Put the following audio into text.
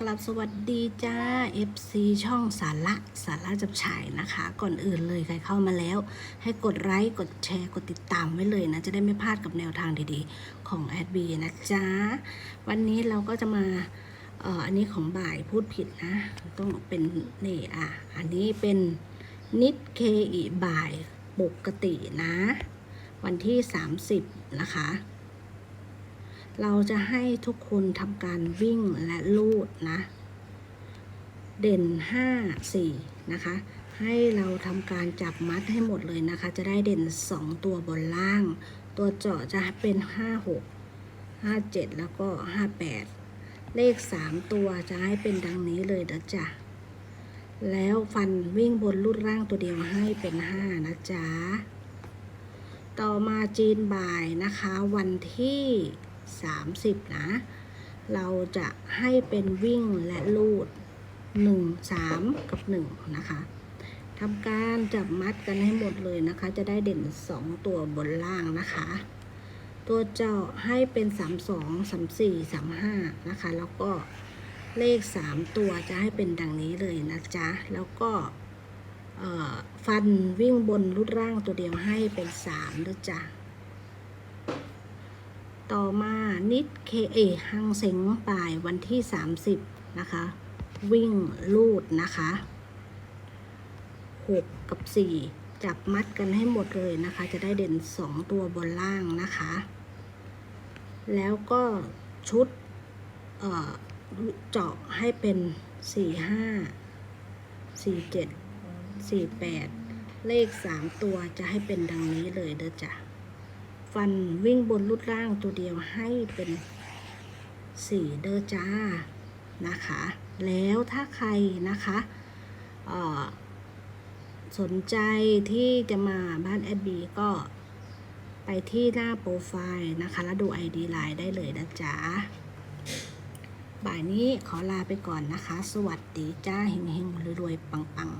กลับสวัสดีจ้า FC ช่องสาระสาระจับฉายนะคะ ก่อนอื่นเลยใครเข้ามาแล้ว ให้กดไลค์กดแชร์กดติดตามไว้เลยนะ จะได้ไม่พลาดกับแนวทางดีๆ ของแอดบีนะจ๊ะ วันนี้เราก็จะมาเอ่ออันนี้ของบ่ายพูดผิดนะ ต้องเป็นนี่อะ อันนี้เป็นนิดเคอีบ่ายปกตินะ วันที่ 30 นะคะ เราจะให้ทุกคนทำการวิ่งและลูดนะ เด่น 5 4 นะคะ ให้เราทำการจับมัดให้หมดเลยนะคะ จะได้เด่น 2 ตัวบนล่าง ตัวเจาะจะเป็น 5 6 5 7 แล้วก็ 58 เลข 3 ตัวจะให้เป็นดังนี้เลยนะจ๊ะ แล้วฟันวิ่งบนลูดล่างตัวเดียวให้เป็น 5 นะจ๊ะ ต่อมาจีนบ่ายนะคะวันที่ 30 นะ เราจะให้เป็นวิ่งและลูด 1 3 กับ 1 นะคะทำการจับมัดกันให้หมดเลยนะคะ จะได้เด่น 2 ตัวบนล่างนะคะ ตัวเจาะให้เป็น 3 2 3 4 3 5 นะคะ แล้วก็เลข 3 ตัวจะให้เป็นดังนี้เลยนะจ๊ะ แล้วก็ฟันวิ่งบนรุดร่างตัวเดียวให้เป็นสามด้วยจ้ะ ต่อมานิดเคเอหังเสงป่ายวันที่ 30 นะคะ วิ่งลูดนะคะ 6 กับ 4 จับมัดกันให้หมดเลยนะคะ จะได้เด่น 2 ตัวบนล่างนะคะ แล้วก็ชุดเเจาะให้เป็น 4 5 4 7สี่แปดเลขสามตัวจะให้เป็นดังนี้เลยเด้อจ้ะ ฟันวิ่งบนรุดร่างตัวเดียวให้เป็นสี่เด้อจ้านะคะ แล้วถ้าใครนะคะสนใจที่จะมาบ้านแอดบีก็ไปที่หน้าโปรไฟล์นะคะ แล้วดู ID ไลน์ได้เลยนะจ๊ะ บ่ายนี้ขอลาไปก่อนนะคะ สวัสดีจ้า เฮงๆรวยๆ ปังๆ